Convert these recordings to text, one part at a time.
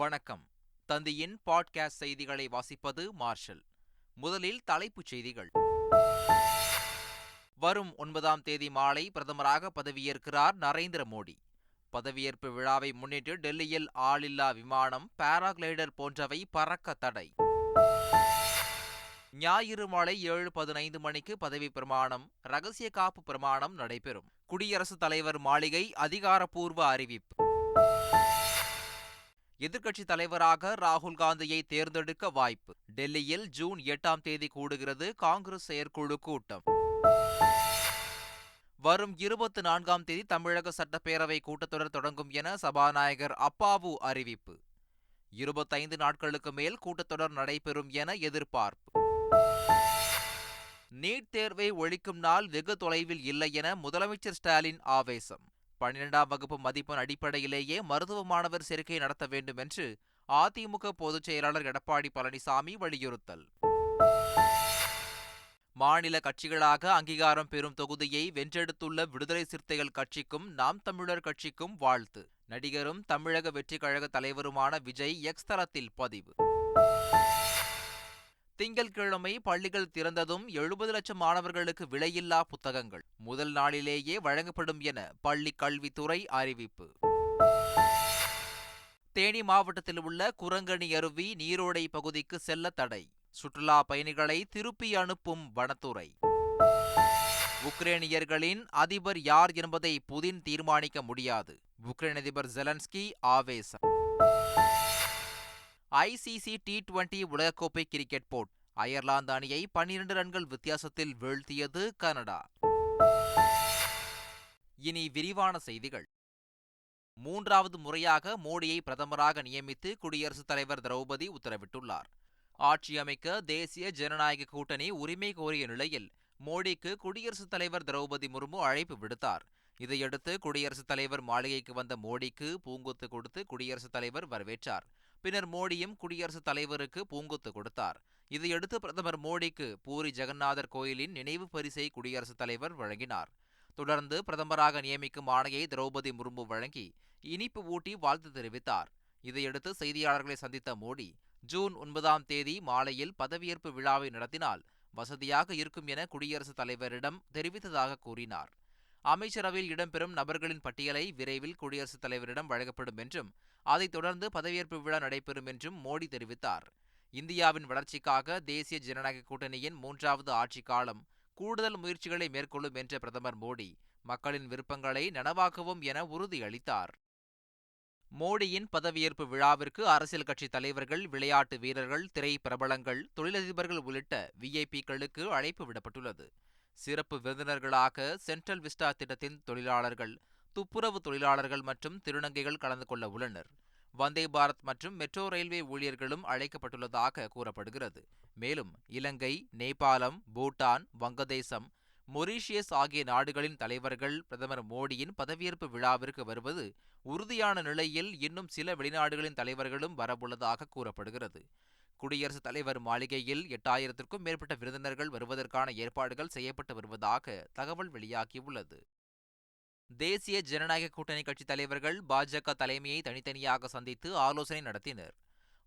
வணக்கம். தந்தியின் பாட்காஸ்ட் செய்திகளை வாசிப்பது மார்ஷல். முதலில் தலைப்புச் செய்திகள். வரும் ஒன்பதாம் தேதி மாலை பிரதமராக பதவியேற்கிறார் நரேந்திர மோடி. பதவியேற்பு விழாவை முன்னிட்டு டெல்லியில் ஆளில்லா விமானம் பாராகிளைடர் போன்றவை பறக்க தடை. ஞாயிறு மாலை ஏழு பதினைந்து மணிக்கு பதவி பிரமாணம் ரகசிய காப்பு பிரமாணம் நடைபெறும். குடியரசுத் தலைவர் மாளிகை அதிகாரப்பூர்வ அறிவிப்பு. எதிர்க்கட்சித் தலைவராக ராகுல் காந்தியை தேர்ந்தெடுக்க வாய்ப்பு. டெல்லியில் ஜூன் எட்டாம் தேதி கூடுகிறது காங்கிரஸ் செயற்குழு கூட்டம். வரும் இருபத்தி நான்காம் தேதி தமிழக சட்டப்பேரவை கூட்டத்தொடர் தொடங்கும் என சபாநாயகர் அப்பாவு அறிவிப்பு. இருபத்தைந்து நாட்களுக்கு மேல் கூட்டத்தொடர் நடைபெறும் என எதிர்பார்ப்பு. நீட் தேர்வை ஒழிக்கும் நாள் வெகு தொலைவில் இல்லை என முதலமைச்சர் ஸ்டாலின் ஆவேசம். பன்னிரெண்டாம் வகுப்பு மதிப்பெண் அடிப்படையிலேயே மருத்துவ மாணவர் சேர்க்கை நடத்த வேண்டும் என்று அதிமுக பொதுச் செயலாளர் எடப்பாடி பழனிசாமி வலியுறுத்தல். மாநில கட்சிகளாக அங்கீகாரம் பெறும் தொகுதியை வென்றெடுத்துள்ள விடுதலை சிறுத்தைகள் கட்சிக்கும் நாம் தமிழர் கட்சிக்கும் வாழ்த்து. நடிகரும் தமிழக வெற்றிக் கழக தலைவருமான விஜய் எக்ஸ் தளத்தில் பதிவு. திங்கள்கிழமை பள்ளிகள் திறந்ததும் எழுபது லட்சம் மாணவர்களுக்கு விலையில்லா புத்தகங்கள். முதல் நாளிலேயே வழங்கப்படும் என பள்ளி கல்வித்துறை அறிவிப்பு. தேனி மாவட்டத்தில் உள்ள குரங்கணி அருவி நீரோடை பகுதிக்கு செல்ல தடை. சுற்றுலா பயணிகளை திருப்பி அனுப்பும் வனத்துறை. உக்ரேனியர்களின் அதிபர் யார் என்பதை புதின் தீர்மானிக்க முடியாது. உக்ரைன் அதிபர் ஜெலன்ஸ்கி ஆவேசம். ஐசிசி டி டுவெண்டி உலகக்கோப்பை கிரிக்கெட் போட். அயர்லாந்து அணியை பன்னிரண்டு ரன்கள் வித்தியாசத்தில் வீழ்த்தியது கனடா. இனி விரிவான செய்திகள். மூன்றாவது முறையாக மோடியை பிரதமராக நியமித்து குடியரசுத் தலைவர் திரௌபதி உத்தரவிட்டுள்ளார். ஆட்சி அமைக்க தேசிய ஜனநாயக கூட்டணி உரிமை கோரிய நிலையில் மோடிக்கு குடியரசுத் தலைவர் திரௌபதி முர்மு அழைப்பு விடுத்தார். இதையடுத்து குடியரசுத் தலைவர் மாளிகைக்கு வந்த மோடிக்கு பூங்கொத்து கொடுத்து குடியரசுத் தலைவர் வரவேற்றார். பின்னர் மோடியும் குடியரசுத் தலைவருக்கு பூங்குத்து கொடுத்தார். இதையடுத்து பிரதமர் மோடிக்கு பூரி ஜெகநாதர் கோயிலின் நினைவு பரிசை குடியரசுத் தலைவர் வழங்கினார். தொடர்ந்து பிரதமராக நியமிக்கும் ஆணையை திரௌபதி முர்மு வழங்கி இனிப்பு ஊட்டி வாழ்த்து தெரிவித்தார். இதையடுத்து செய்தியாளர்களை சந்தித்த மோடி ஜூன் ஒன்பதாம் தேதி மாலையில் பதவியேற்பு விழாவை நடத்தினால் வசதியாக இருக்கும் என குடியரசுத் தலைவரிடம் தெரிவித்ததாக கூறினார். அமைச்சரவையில் இடம்பெறும் நபர்களின் பட்டியலை விரைவில் குடியரசுத் தலைவரிடம் வழங்கப்படும் என்றும் அதைத் தொடர்ந்து பதவியேற்பு விழா நடைபெறும் என்றும் மோடி தெரிவித்தார். இந்தியாவின் வளர்ச்சிக்காக தேசிய ஜனநாயக கூட்டணியின் மூன்றாவது ஆட்சி காலம் கூடுதல் முயற்சிகளை மேற்கொள்ளும் என்ற பிரதமர் மோடி மக்களின் விருப்பங்களை நனவாக்குவோம் என உறுதியளித்தார். மோடியின் பதவியேற்பு விழாவிற்கு அரசியல் கட்சி தலைவர்கள் விளையாட்டு வீரர்கள் திரை பிரபலங்கள் தொழிலதிபர்கள் உள்ளிட்ட விஐபிக்களுக்கு அழைப்பு விடப்பட்டுள்ளது. சிறப்பு விருந்தினர்களாக சென்ட்ரல் விஸ்டா திட்டத்தின் தொழிலாளர்கள் துப்புரவு தொழிலாளர்கள் மற்றும் திருநங்கைகள் கலந்து கொள்ள உள்ளனர். வந்தே பாரத் மற்றும் மெட்ரோ ரயில்வே ஊழியர்களும் அழைக்கப்பட்டுள்ளதாக கூறப்படுகிறது. மேலும் இலங்கை நேபாளம் பூட்டான் வங்கதேசம் மொரீஷியஸ் ஆகிய நாடுகளின் தலைவர்கள் பிரதமர் மோடியின் பதவியேற்பு விழாவிற்கு வருவது உறுதியான நிலையில் இன்னும் சில வெளிநாடுகளின் தலைவர்களும் வரவுள்ளதாக கூறப்படுகிறது. குடியரசுத் தலைவர் மாளிகையில் எட்டாயிரத்திற்கும் மேற்பட்ட விருந்தினர்கள் வருவதற்கான ஏற்பாடுகள் செய்யப்பட்டு வருவதாக தகவல் வெளியாகியுள்ளது. தேசிய ஜனநாயக கூட்டணி கட்சி தலைவர்கள் பாஜக தலைமையை தனித்தனியாக சந்தித்து ஆலோசனை நடத்தினர்.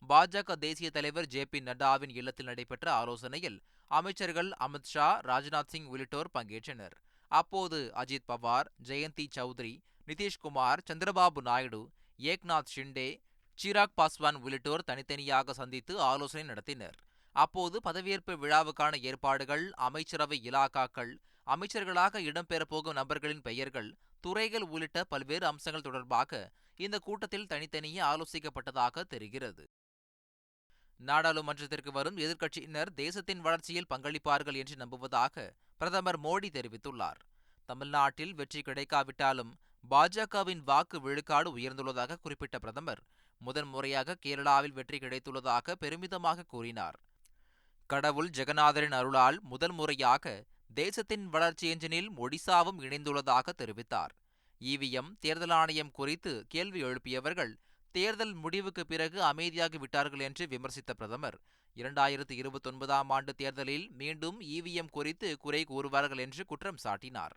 பாஜக தேசிய தலைவர் ஜே பி நட்டாவின் இல்லத்தில் நடைபெற்ற ஆலோசனையில் அமைச்சர்கள் அமித்ஷா ராஜ்நாத் சிங் உள்ளிட்டோர் பங்கேற்றனர். அப்போது அஜித் பவார் ஜெயந்தி சௌத்ரி நிதிஷ்குமார் சந்திரபாபு நாயுடு ஏக்நாத் ஷிண்டே சிராக் பாஸ்வான் உள்ளிட்டோர் தனித்தனியாக சந்தித்து ஆலோசனை நடத்தினர். அப்போது பதவியேற்பு விழாவுக்கான ஏற்பாடுகள் அமைச்சரவை இலாக்காக்கள் அமைச்சர்களாக இடம்பெறப்போகும் நபர்களின் பெயர்கள் துறைகள் உள்ளிட்ட பல்வேறு அம்சங்கள் தொடர்பாக இந்த கூட்டத்தில் தனித்தனியே ஆலோசிக்கப்பட்டதாக தெரிகிறது. நாடாளுமன்றத்திற்கு வரும் எதிர்க்கட்சியினர் தேசத்தின் வளர்ச்சியில் பங்களிப்பார்கள் என்று நம்புவதாக பிரதமர் மோடி தெரிவித்துள்ளார். தமிழ்நாட்டில் வெற்றி கிடைக்காவிட்டாலும் பாஜகவின் வாக்கு விழுக்காடு உயர்ந்துள்ளதாக குறிப்பிட்ட பிரதமர் முதன்முறையாக கேரளாவில் வெற்றி கிடைத்துள்ளதாக பெருமிதமாக கூறினார். கடவுள் ஜெகநாதரின் அருளால் முதல் முறையாக தேசத்தின் வளர்ச்சி எஞ்சினில் ஒடிசாவும் இணைந்துள்ளதாக தெரிவித்தார். இவிஎம் தேர்தல் ஆணையம் குறித்து கேள்வி எழுப்பியவர்கள் தேர்தல் முடிவுக்கு பிறகு அமைதியாகி விட்டார்கள் என்று விமர்சித்த பிரதமர் இரண்டாயிரத்து இருபத்தொன்பதாம் ஆண்டு தேர்தலில் மீண்டும் இவிஎம் குறித்து குறை கூறுவார்கள் என்று குற்றம் சாட்டினார்.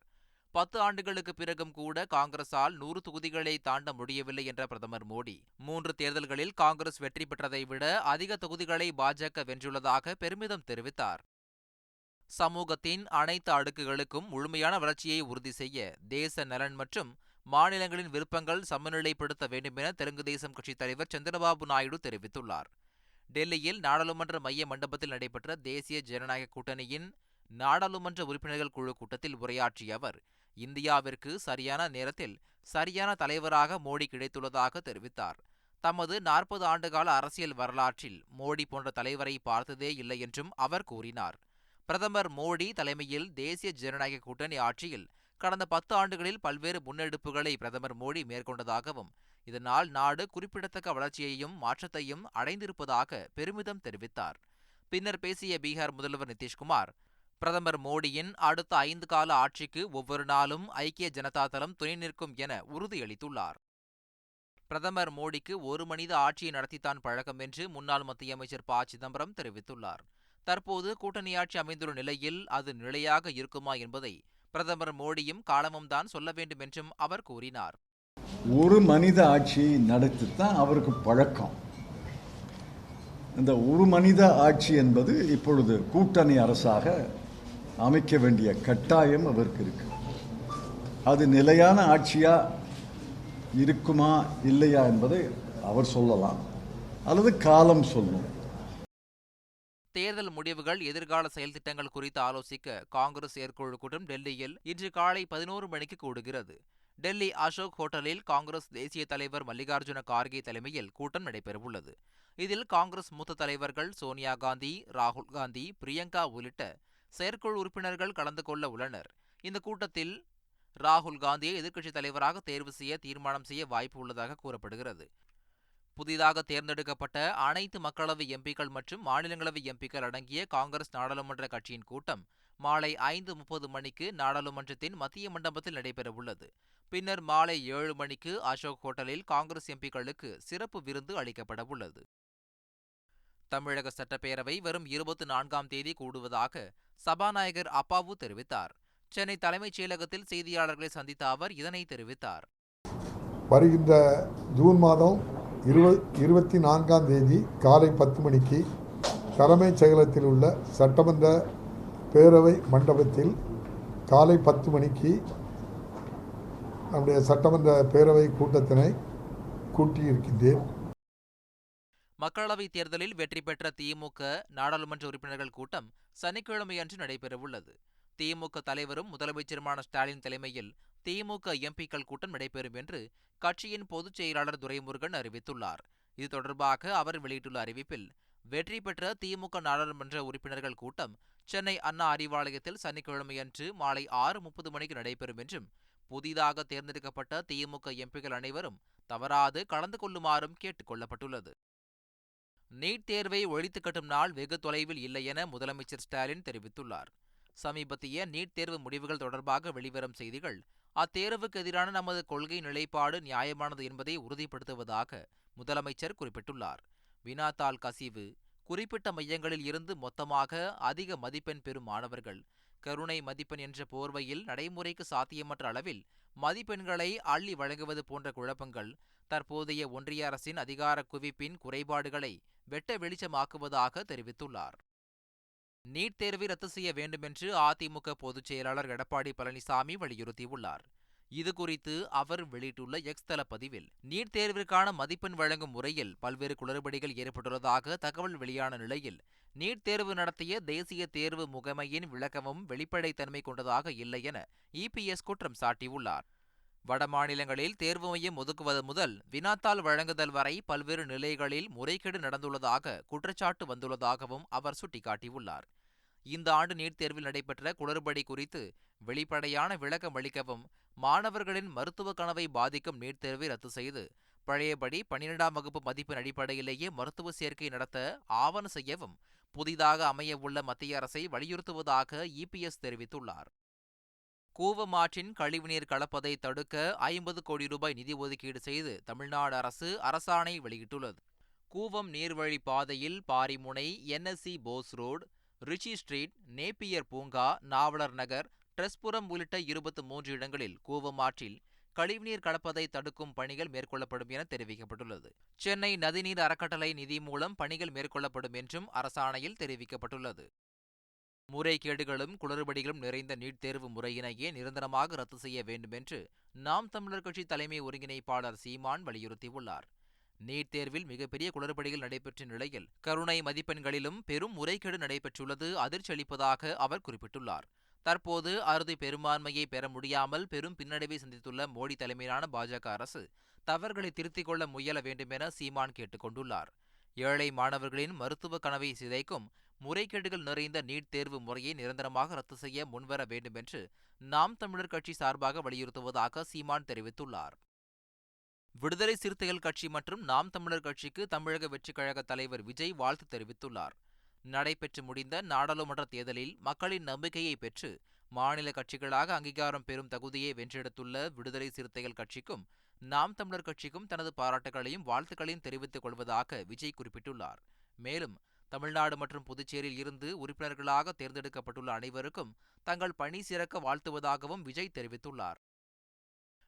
பத்து ஆண்டுகளுக்கு பிறகும் கூட காங்கிரசால் நூறு தொகுதிகளை தாண்ட முடியவில்லை என்ற பிரதமர் மோடி. மூன்று தேர்தல்களில் காங்கிரஸ் வெற்றி பெற்றதை விட அதிக தொகுதிகளை பாஜக வென்றுள்ளதாக பெருமிதம் தெரிவித்தார். சமூகத்தின் அனைத்து அடுக்குகளுக்கும் முழுமையான வளர்ச்சியை உறுதி செய்ய தேச நலன் மற்றும் மாநிலங்களின் விருப்பங்கள் சமநிலைப்படுத்த வேண்டும் என தெலுங்கு தேசம் கட்சித் தலைவர் சந்திரபாபு நாயுடு தெரிவித்துள்ளார். டெல்லியில் நாடாளுமன்ற மைய மண்டபத்தில் நடைபெற்ற தேசிய ஜனநாயக கூட்டணியின் நாடாளுமன்ற உறுப்பினர்கள் குழு கூட்டத்தில் உரையாற்றிய அவர் இந்தியாவிற்கு சரியான நேரத்தில் சரியான தலைவராக மோடி கிடைத்துள்ளதாக தெரிவித்தார். தமது நாற்பது ஆண்டுகால அரசியல் வரலாற்றில் மோடி போன்ற தலைவரை பார்த்ததே இல்லை என்றும் அவர் கூறினார். பிரதமர் மோடி தலைமையில் தேசிய ஜனநாயக கூட்டணி ஆட்சியில் கடந்த பத்து ஆண்டுகளில் பல்வேறு முன்னெடுப்புகளை பிரதமர் மோடி மேற்கொண்டதாகவும் இதனால் நாடு குறிப்பிடத்தக்க வளர்ச்சியையும் மாற்றத்தையும் அடைந்திருப்பதாக பெருமிதம் தெரிவித்தார். பின்னர் பேசிய பீகார் முதல்வர் நிதிஷ்குமார் பிரதமர் மோடியின் அடுத்த ஐந்து கால ஆட்சிக்கு ஒவ்வொரு நாளும் ஐக்கிய ஜனதா தளம் துணை நிற்கும் என உறுதியளித்துள்ளார். பிரதமர் மோடிக்கு ஒரு மனித ஆட்சியை நடத்தித்தான் பழக்கம் என்று முன்னாள் மத்திய அமைச்சர் ப. சிதம்பரம் தெரிவித்துள்ளார். தற்போது கூட்டணி ஆட்சி அமைந்துள்ள நிலையில் அது நிலையாக இருக்குமா என்பதை பிரதமர் மோடியும் காலமும் தான் சொல்ல வேண்டும் என்றும் அவர் கூறினார். ஒரு மனித ஆட்சியை நடத்தித்தான் அவருக்கு பழக்கம். இந்த ஒரு மனித ஆட்சி என்பது இப்பொழுது கூட்டணி அரசாக அமைக்க வேண்டிய கட்டாயம் அவருக்கு இருக்கு. அது நிலையான ஆட்சியா இருக்குமா இல்லையா என்பதை அவர் சொல்லலாம். அல்லது காலம் சொல்லும். தேர்தல் முடிவுகள் எதிர்கால செயல் திட்டங்கள் குறித்து ஆலோசிக்க காங்கிரஸ் செயற்குழு கூட்டம் டெல்லியில் இன்று காலை பதினோரு மணிக்கு கூடுகிறது. டெல்லி அசோக் ஹோட்டலில் காங்கிரஸ் தேசிய தலைவர் மல்லிகார்ஜுன கார்கே தலைமையில் கூட்டம் நடைபெறவுள்ளது. இதில் காங்கிரஸ் மூத்த தலைவர்கள் சோனியா காந்தி ராகுல் காந்தி பிரியங்கா உள்ளிட்ட செயற்குழு உறுப்பினர்கள் கலந்து கொள்ள உள்ளனர். இந்த கூட்டத்தில் ராகுல் காந்தியை எதிர்க்கட்சித் தலைவராக தேர்வு செய்ய தீர்மானம் செய்ய வாய்ப்பு உள்ளதாக கூறப்படுகிறது. புதிதாக தேர்ந்தெடுக்கப்பட்ட அனைத்து மக்களவை எம்பிக்கள் மற்றும் மாநிலங்களவை எம்பிக்கள் அடங்கிய காங்கிரஸ் நாடாளுமன்ற கட்சியின் கூட்டம் மாலை ஐந்து முப்பது மணிக்கு நாடாளுமன்றத்தின் மத்திய மண்டபத்தில் நடைபெறவுள்ளது பின்னர் மாலை ஏழு மணிக்கு அசோக் ஹோட்டலில் காங்கிரஸ் எம்பிக்களுக்கு சிறப்பு விருந்து அளிக்கப்படவுள்ளது தமிழக சட்டப்பேரவை வரும் இருபத்தி நான்காம் தேதி கூடுவதாக சபாநாயகர் அப்பாவு தெரிவித்தார். சென்னை தலைமைச் செயலகத்தில் செய்தியாளர்களை சந்தித்த அவர் இதனை தெரிவித்தார். வருகின்ற ஜூன் மாதம் இருபது இருபத்தி நான்காம் தேதி காலை பத்து மணிக்கு தலைமைச் செயலகத்தில் உள்ள சட்டமன்ற பேரவை மண்டபத்தில் காலை பத்து மணிக்கு நம்முடைய சட்டமன்ற பேரவை கூட்டத்தினை கூட்டியிருக்கின்றேன். மக்களவைத் தேர்தலில் வெற்றி பெற்ற திமுக நாடாளுமன்ற உறுப்பினர்கள் கூட்டம் சனிக்கிழமையன்று நடைபெறவுள்ளது. திமுக தலைவரும் முதலமைச்சருமான ஸ்டாலின் தலைமையில் திமுக எம்பிக்கள் கூட்டம் நடைபெறும் என்று கட்சியின் பொதுச் செயலாளர் துரைமுருகன் அறிவித்துள்ளார். இது தொடர்பாக அவர் வெளியிட்டுள்ள அறிவிப்பில் வெற்றி பெற்ற திமுக நாடாளுமன்ற உறுப்பினர்கள் கூட்டம் சென்னை அண்ணா அறிவாலயத்தில் சனிக்கிழமையன்று மாலை ஆறு முப்பது மணிக்கு நடைபெறும் என்றும் புதிதாக தேர்ந்தெடுக்கப்பட்ட திமுக எம்பிக்கள் அனைவரும் தவறாது கலந்து கொள்ளுமாறும் கேட்டுக் கொள்ளப்பட்டுள்ளது. நீட் தேர்வை ஒழித்து கட்டும் நாள் வெகு தொலைவில் இல்லை என முதலமைச்சர் ஸ்டாலின் தெரிவித்துள்ளார். சமீபத்திய நீட் தேர்வு முடிவுகள் தொடர்பாக வெளிவரும் செய்திகள் அத்தேர்வுக்கு எதிரான நமது கொள்கை நிலைப்பாடு நியாயமானது என்பதை உறுதிப்படுத்துவதாக முதலமைச்சர் குறிப்பிட்டுள்ளார். வினாத்தாள் கசிவு குறிப்பிட்ட மையங்களில் இருந்து மொத்தமாக அதிக மதிப்பெண் பெறும் மாணவர்கள் கருணை மதிப்பெண் என்ற போர்வையில் நடைமுறைக்கு சாத்தியமற்ற அளவில் மதிப்பெண்களை அள்ளி வழங்குவது போன்ற குழப்பங்கள் தற்போதைய ஒன்றிய அரசின் அதிகார குவிப்பின் குறைபாடுகளை வெட்ட வெளிச்சமாக்குவதாக தெரிவித்துள்ளார். நீட் தேர்வை ரத்து செய்ய வேண்டுமென்று அதிமுக பொதுச் செயலாளர் எடப்பாடி பழனிசாமி வலியுறுத்தியுள்ளார். இதுகுறித்து அவர் வெளியிட்டுள்ள எக்ஸ் தள பதிவில் நீட் தேர்விற்கான மதிப்பெண் வழங்கும் முறையில் பல்வேறு குளறுபடிகள் ஏற்பட்டுள்ளதாக தகவல் வெளியான நிலையில் நீட் தேர்வு நடத்திய தேசிய தேர்வு முகமையின் விளக்கமும் வெளிப்படைத்தன்மை கொண்டதாக இல்லை என இபிஎஸ் குற்றம் சாட்டியுள்ளார். வட மாநிலங்களில் தேர்வு மையம் ஒதுக்குவது முதல் வினாத்தாள் வழங்குதல் வரை பல்வேறு நிலைகளில் முறைகேடு நடந்துள்ளதாக குற்றச்சாட்டு வந்துள்ளதாகவும் அவர் சுட்டிக்காட்டியுள்ளார். இந்த ஆண்டு நீட் தேர்வில் நடைபெற்ற குளறுபடி குறித்து வெளிப்படையான விளக்கம் அளிக்கவும் மாணவர்களின் மருத்துவ கனவை பாதிக்கும் நீட் தேர்வை ரத்து செய்து பழையபடி பன்னிரெண்டாம் வகுப்பு மதிப்பின் அடிப்படையிலேயே மருத்துவ சேர்க்கை நடத்த ஆவண செய்யவும் புதிதாக அமையவுள்ள மத்திய அரசை வலியுறுத்துவதாக இபிஎஸ் தெரிவித்துள்ளார். கூவமாற்றின் கழிவுநீர் கலப்பதை தடுக்க ஐம்பது கோடி ரூபாய் நிதி ஒதுக்கீடு செய்து தமிழ்நாடு அரசு அரசாணை வெளியிட்டுள்ளது. கூவம் நீர்வழி பாதையில் Parimunai NSC Bose road Richie street Napier பூங்கா நாவலர் நகர் ட்ரெஸ்புரம் உள்ளிட்ட இருபத்தி மூன்று இடங்களில் கூவம் ஆற்றில் கழிவுநீர் கலப்பதை தடுக்கும் பணிகள் மேற்கொள்ளப்படும் என தெரிவிக்கப்பட்டுள்ளது. சென்னை நதிநீர் அறக்கட்டளை நிதி மூலம் பணிகள் மேற்கொள்ளப்படும் என்றும் அரசாணையில் தெரிவிக்கப்பட்டுள்ளது. முறைகேடுகளும் குளறுபடிகளும் நிறைந்த நீட் தேர்வு முறையினையே நிரந்தரமாக ரத்து செய்ய வேண்டும் என்று நாம் தமிழர் கட்சி தலைமை ஒருங்கிணைப்பாளர் சீமான் வலியுறுத்தியுள்ளார். நீட் தேர்வில் மிகப்பெரிய குளறுபடிகள் நடைபெற்ற நிலையில் கருணை மதிப்பெண்களிலும் பெரும் முறைகேடு நடைபெற்றுள்ளது அதிர்ச்சி அளிப்பதாக அவர் குறிப்பிட்டுள்ளார். தற்போது அறுதி பெரும்பான்மையை பெற முடியாமல் பெரும் பின்னடைவை சந்தித்துள்ள மோடி தலைமையிலான பாஜக அரசு தவறுகளை திருத்திக் கொள்ள முயல வேண்டுமென சீமான் கேட்டுக் கொண்டுள்ளார். ஏழை மாணவர்களின் மருத்துவ கனவை சிதைக்கும் முறைகேடுகள் நிறைந்த நீட் தேர்வு முறையை நிரந்தரமாக ரத்து செய்ய முன்வர வேண்டுமென்று நாம் தமிழர் கட்சி சார்பாக வலியுறுத்துவதாக சீமான் தெரிவித்துள்ளார். விடுதலை சிறுத்தைகள் கட்சி மற்றும் நாம் தமிழர் கட்சிக்கு தமிழக வெற்றிக் கழக தலைவர் விஜய் வாழ்த்து தெரிவித்துள்ளார். நடைபெற்று முடிந்த நாடாளுமன்ற தேர்தலில் மக்களின் நம்பிக்கையை பெற்று மாநில கட்சிகளாக அங்கீகாரம் பெறும் தகுதியை வென்றெடுத்துள்ள விடுதலை சிறுத்தைகள் கட்சிக்கும் நாம் தமிழர் கட்சிக்கும் தனது பாராட்டுகளையும் வாழ்த்துக்களையும் தெரிவித்துக் கொள்வதாக விஜய் குறிப்பிட்டுள்ளார். மேலும் தமிழ்நாடு மற்றும் புதுச்சேரியில் இருந்து உறுப்பினர்களாக தேர்ந்தெடுக்கப்பட்டுள்ள அனைவருக்கும் தங்கள் பணி சிறக்க வாழ்த்துவதாகவும் விஜய் தெரிவித்துள்ளார்.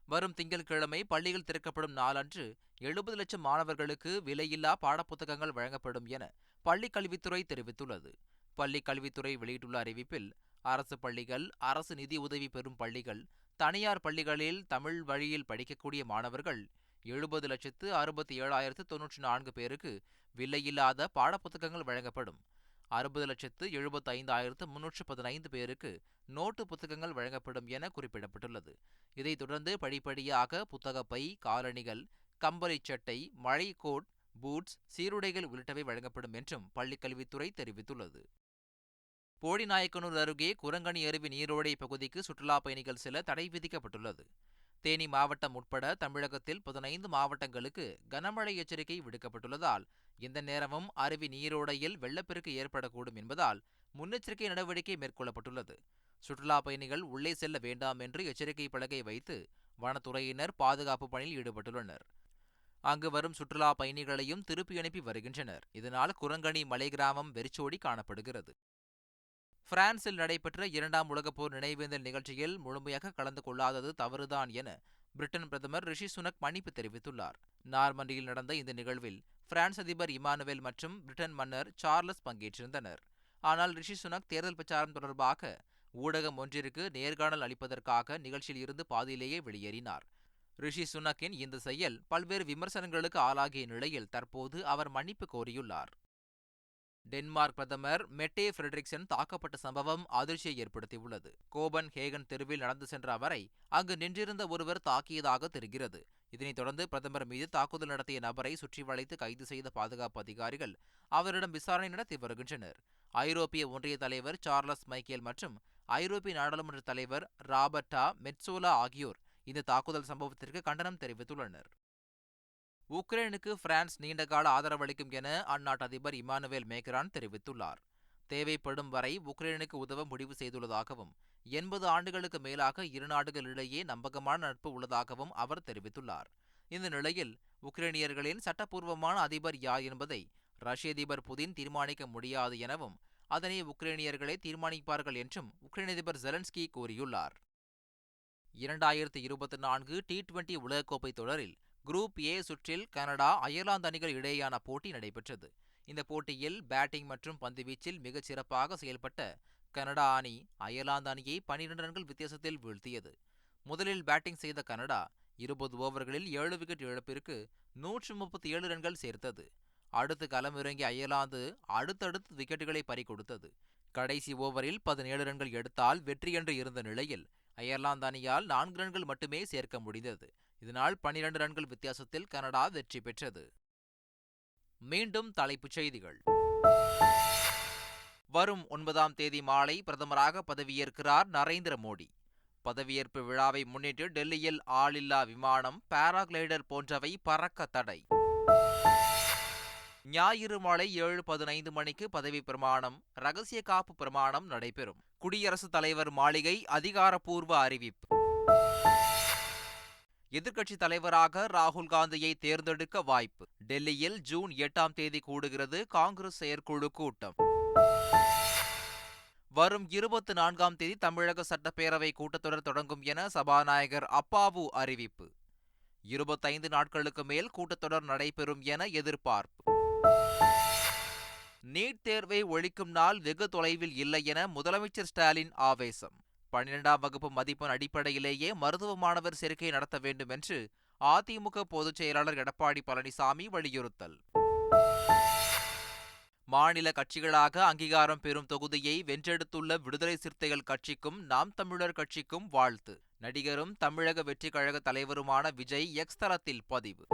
வரும் திங்கட்கிழமை பள்ளிகள் திறக்கப்படும் நாளன்று எழுபது லட்சம் மாணவர்களுக்கு விலையில்லா பாடப்புத்தகங்கள் வழங்கப்படும் என பள்ளிக் கல்வித்துறை தெரிவித்துள்ளது. பள்ளிக் கல்வித்துறை வெளியிட்டுள்ள அறிவிப்பில் அரசு பள்ளிகள் அரசு நிதி உதவி பெறும் பள்ளிகள் தனியார் பள்ளிகளில் தமிழ் வழியில் படிக்கக்கூடிய மாணவர்கள் எழுபது லட்சத்து அறுபத்தி ஏழாயிரத்து தொன்னூற்றி நான்கு பேருக்கு விலையில்லாத பாடப்புத்தகங்கள் வழங்கப்படும். அறுபது லட்சத்து எழுபத்தி ஐந்தாயிரத்து முன்னூற்று பதினைந்து பேருக்கு நோட்டு புத்தகங்கள் வழங்கப்படும் என குறிப்பிடப்பட்டுள்ளது. இதைத் தொடர்ந்து படிப்படியாக புத்தகப்பை காலணிகள் கம்பளி சட்டை மழை கோட் பூட்ஸ் சீருடைகள் உள்ளிட்டவை வழங்கப்படும் என்றும் பள்ளிக்கல்வித்துறை தெரிவித்துள்ளது. போடிநாயக்கனூர் அருகே குரங்கணி அருவி நீரோடை பகுதிக்கு சுற்றுலாப் பயணிகள் செல்ல தடை விதிக்கப்பட்டுள்ளது. தேனி மாவட்டம் உட்பட தமிழகத்தில் பதினைந்து மாவட்டங்களுக்கு கனமழை எச்சரிக்கை விடுக்கப்பட்டுள்ளதால் எந்த நேரமும் அருவி நீரோடையில் வெள்ளப்பெருக்கு ஏற்படக்கூடும் என்பதால் முன்னெச்சரிக்கை நடவடிக்கை மேற்கொள்ளப்பட்டுள்ளது. சுற்றுலா பயணிகள் உள்ளே செல்ல வேண்டாம் என்று எச்சரிக்கை பலகை வைத்து வனத்துறையினர் பாதுகாப்பு பணியில் ஈடுபட்டுள்ளனர். அங்கு வரும் சுற்றுலா பயணிகளையும் திருப்பி அனுப்பி வருகின்றனர். இதனால் குரங்கணி மலை கிராமம் வெறிச்சோடி காணப்படுகிறது. பிரான்சில் நடைபெற்ற இரண்டாம் உலகப் போர் நினைவேந்தல் நிகழ்ச்சியில் முழுமையாக கலந்து கொள்ளாதது தவறுதான் என பிரிட்டன் பிரதமர் ரிஷி சுனக் மன்னிப்பு தெரிவித்துள்ளார். நார்மண்டியில் நடந்த இந்த நிகழ்வில் பிரான்ஸ் அதிபர் இமானுவேல் மற்றும் பிரிட்டன் மன்னர் சார்லஸ் பங்கேற்றிருந்தனர். ஆனால் ரிஷி சுனக் தேர்தல் பிரச்சாரம் தொடர்பாக ஊடகம் ஒன்றிற்கு நேர்காணல் அளிப்பதற்காக நிகழ்ச்சியில் இருந்து பாதியிலேயே வெளியேறினார். ரிஷி சுனக்கின் இந்த செயல் பல்வேறு விமர்சனங்களுக்கு ஆளாகிய நிலையில் தற்போது அவர் மன்னிப்பு கோரியுள்ளார். டென்மார்க் பிரதமர் மெட்டே ஃபிரெட்ரிக்சன் தாக்கப்பட்ட சம்பவம் அதிர்ச்சியை ஏற்படுத்தியுள்ளது. கோபன் ஹேகன் தெருவில் நடந்து சென்ற அவரை அங்கு நின்றிருந்த ஒருவர் தாக்கியதாக தெரிகிறது. இதனைத் தொடர்ந்து பிரதமர் மீது தாக்குதல் நடத்திய நபரை சுற்றி வளைத்து கைது செய்த பாதுகாப்பு அதிகாரிகள் அவரிடம் விசாரணை நடத்தி வருகின்றனர். ஐரோப்பிய ஒன்றிய தலைவர் சார்லஸ் மைக்கேல் மற்றும் ஐரோப்பிய நாடாளுமன்ற தலைவர் ராபர்டா மெட்சோலா ஆகியோர் இந்த தாக்குதல் சம்பவத்திற்கு கண்டனம் தெரிவித்துள்ளனர். உக்ரைனுக்கு பிரான்ஸ் நீண்டகால ஆதரவளிக்கும் என அந்நாட்டு அதிபர் இமானுவேல் மேக்ரான் தெரிவித்துள்ளார். தேவைப்படும் வரை உக்ரைனுக்கு உதவ முடிவு செய்துள்ளதாகவும் எண்பது ஆண்டுகளுக்கு மேலாக இரு நாடுகளிடையே நம்பகமான நட்பு உள்ளதாகவும் அவர் தெரிவித்துள்ளார். இந்த நிலையில் உக்ரைனியர்களின் சட்டப்பூர்வமான அதிபர் யார் என்பதை ரஷ்ய அதிபர் புதின் தீர்மானிக்க முடியாது எனவும் அதனை உக்ரைனியர்களே தீர்மானிப்பார்கள் என்றும் உக்ரைன் அதிபர் ஜெலன்ஸ்கி கூறியுள்ளார். இரண்டாயிரத்தி இருபத்தி நான்கு டி டுவெண்டி உலகக்கோப்பை தொடரில் குரூப் ஏ சுற்றில் கனடா அயர்லாந்து அணிகள் இடையேயான போட்டி நடைபெற்றது. இந்த போட்டியில் பேட்டிங் மற்றும் பந்துவீச்சில் மிகச் சிறப்பாக செயல்பட்ட கனடா அணி அயர்லாந்து அணியை பனிரெண்டு ரன்கள் வித்தியாசத்தில் வீழ்த்தியது. முதலில் பேட்டிங் செய்த கனடா இருபது ஓவர்களில் ஏழு விக்கெட் இழப்பிற்கு நூற்று முப்பத்தி ஏழு ரன்கள் சேர்த்தது. அடுத்து களமிறங்கிய அயர்லாந்து அடுத்தடுத்து விக்கெட்டுகளை பறிகொடுத்தது. கடைசி ஓவரில் பதினேழு ரன்கள் எடுத்தால் வெற்றி என்று இருந்த நிலையில் அயர்லாந்து அணியால் நான்கு ரன்கள் மட்டுமே சேர்க்க முடிந்தது. இதனால் பனிரண்டு ரன்கள் வித்தியாசத்தில் கனடா வெற்றி பெற்றது. மீண்டும் தலைப்புச் செய்திகள். வரும் ஒன்பதாம் தேதி மாலை பிரதமராக பதவியேற்கிறார் நரேந்திர மோடி. பதவியேற்பு விழாவை முன்னிட்டு டெல்லியில் ஆளில்லா விமானம் பாராகிளைடர் போன்றவை பறக்க தடை. ஞாயிறு மாலை ஏழு பதினைந்து மணிக்கு பதவி பிரமாணம் ரகசிய காப்பு பிரமாணம் நடைபெறும். குடியரசுத் தலைவர் மாளிகை அதிகாரப்பூர்வ அறிவிப்பு. எதிர்க்கட்சித் தலைவராக ராகுல் காந்தியை தேர்ந்தெடுக்க வாய்ப்பு. டெல்லியில் ஜூன் எட்டாம் தேதி கூடுகிறது காங்கிரஸ் செயற்குழு கூட்டம். வரும் இருபத்தி நான்காம் தேதி தமிழக சட்டப்பேரவை கூட்டத்தொடர் தொடங்கும் என சபாநாயகர் அப்பாவு அறிவிப்பு. இருபத்தைந்து நாட்களுக்கு மேல் கூட்டத்தொடர் நடைபெறும் என எதிர்பார்ப்பு. நீட் தேர்வை ஒழிக்கும் நாள் வெகு தொலைவில் இல்லை என முதலமைச்சர் ஸ்டாலின் ஆவேசம். பன்னிரெண்டாம் வகுப்பு மதிப்பெண் அடிப்படையிலேயே மருத்துவ மாணவர் சேர்க்கை நடத்த வேண்டும் என்று அதிமுக பொதுச் செயலாளர் எடப்பாடி பழனிசாமி வலியுறுத்தல். மாநில கட்சிகளாக அங்கீகாரம் பெறும் தொகுதியை வென்றெடுத்துள்ள விடுதலை சிறுத்தைகள் கட்சிக்கும் நாம் தமிழர் கட்சிக்கும் வாழ்த்து. நடிகரும் தமிழக வெற்றிக் கழக தலைவருமான விஜய் எக்ஸ் தளத்தில் பதிவு.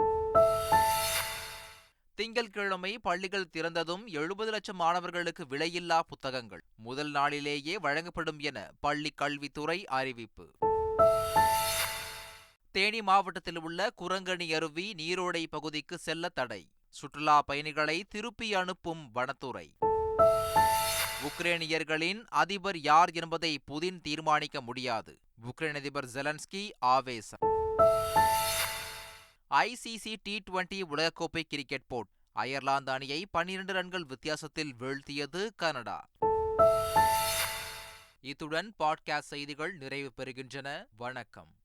திங்கட்கிழமை பள்ளிகள் திறந்ததும் எழுபது லட்சம் மாணவர்களுக்கு விலையில்லா புத்தகங்கள். முதல் நாளிலேயே வழங்கப்படும் என பள்ளி கல்வித்துறை அறிவிப்பு. தேனி மாவட்டத்தில் உள்ள குரங்கணி அருவி நீரோடை பகுதிக்கு செல்ல தடை. சுற்றுலா பயணிகளை திருப்பி அனுப்பும் வனத்துறை. உக்ரேனியர்களின் அதிபர் யார் என்பதை புதின் தீர்மானிக்க முடியாது. உக்ரைன் அதிபர் ஜெலன்ஸ்கி ஆவேசம். ஐசிசி டி டுவெண்டி உலகக்கோப்பை கிரிக்கெட் போட். அயர்லாந்து அணியை பன்னிரண்டு ரன்கள் வித்தியாசத்தில் வீழ்த்தியது கனடா. இத்துடன் பாட்காஸ்ட் செய்திகள் நிறைவு பெறுகின்றன. வணக்கம்.